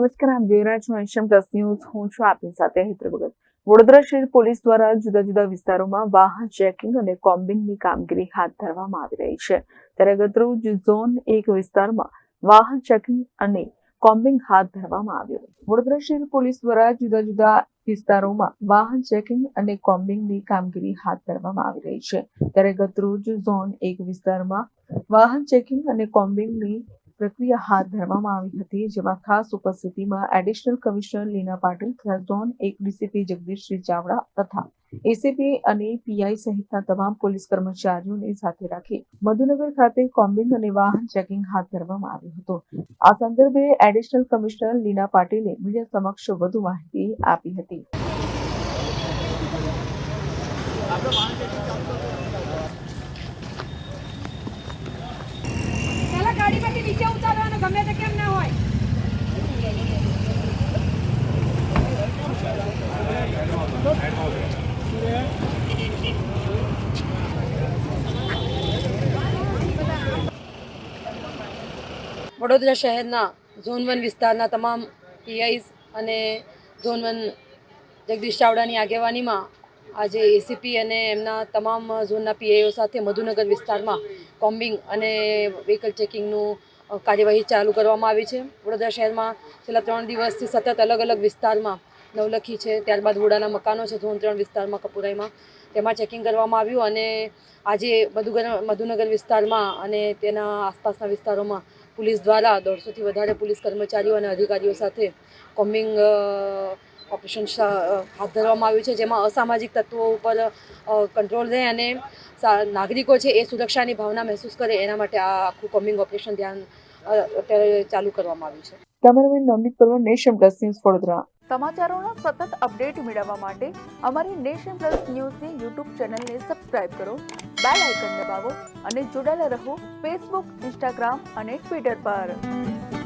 નમસ્કાર આપ જોઈ રહ્યા છો ન્યૂઝ. હું છું આપની સાથે હેતર વડોદરા શહેર પોલીસ દ્વારા જુદા જુદા વિસ્તારોમાં વાહન ચેકિંગ અને કોમ્બિંગની કામગીરી હાથ ધરવામાં આવી રહી છે. ત્યારે ગતરોજ ઝોન એક વિસ્તારમાં વાહન ચેકિંગ અને કોમ્બિંગ હાથ ધરવામાં આવ્યું. વડોદરા શહેર પોલીસ દ્વારા જુદા જુદા વિસ્તારોમાં વાહન ચેકિંગ અને કોમ્બિંગની કામગીરી હાથ ધરવામાં આવી રહી છે. ત્યારે ગતરોજ ઝોન એક વિસ્તારમાં વાહન ચેકિંગ અને કોમ્બિંગની પ્રક્રિયા હાથ ધરવામાં આવી હતી. જેમાં ખાસ ઉપસ્થિતિમાં એડિશનલ કમિશનર લીના પાટીલ તથા એક ડીસીપી જગદીશ્રી ચાવડા તથા એસીપી અને પીઆઈ સહિતના તમામ પોલીસ કર્મચારીઓને સાથે રાખી મધુનગર ખાતે કોમ્બિંગ અને વાહન ચેકિંગ હાથ ધરવામાં આવ્યું હતું. આ સંદર્ભે એડિશનલ કમિશનર લીના પાટીલે મીડિયા સમક્ષ વધુ માહિતી આપી હતી. ગાડીમાંથી નીચે ઉતારવાનું ગમે તે કેમ ના હોય. વડોદરા શહેરના ઝોન વન વિસ્તારના તમામ પીઆઈસ અને ઝોન વન જગદીશ ચાવડાની આગેવાનીમાં આજે એસીપી અને એમના તમામ ઝોનના પીઆઈઓ સાથે મધુનગર વિસ્તારમાં કોમ્બિંગ અને વ્હીકલ ચેકિંગનું કાર્યવાહી ચાલુ કરવામાં આવી છે. વડોદરા શહેરમાં છેલ્લા ત્રણ દિવસથી સતત અલગ અલગ વિસ્તારમાં નવલખી છે. ત્યારબાદ વોડાના મકાનો છે ઝોન ત્રણ વિસ્તારમાં કપુરાઈમાં. તેમાં ચેકિંગ કરવામાં આવ્યું અને આજે મધુગર, મધુનગર વિસ્તારમાં અને તેના આસપાસના વિસ્તારોમાં પોલીસ દ્વારા દોઢસોથી વધારે પોલીસ કર્મચારીઓ અને અધિકારીઓ સાથે કોમ્બિંગ ઓપરેશન હાથ ધરવામાં આવ્યું છે જેમાં અસામાજિક તત્વો ઉપર કંટ્રોલ રહે અને નાગરિકો છે એ સુરક્ષાની ભાવના મહેસૂસ કરે એના માટે આ આખું કમિંગ ઓપરેશન ધ્યાન અત્યારે ચાલુ કરવામાં આવ્યું છે. Cameraman Navneet Parmar nation plus news Vadodara. સમાચારોનો સતત અપડેટ મેળવવા માટે અમારી નેશન પ્લસ ન્યૂઝની યુટ્યુબ ચેનલને સબસ્ક્રાઇબ કરો બેલ આઇકન દબાવો અને જોડાયેલા રહો ફેસબુક ઇન્સ્ટાગ્રામ અને ટ્વિટર પર.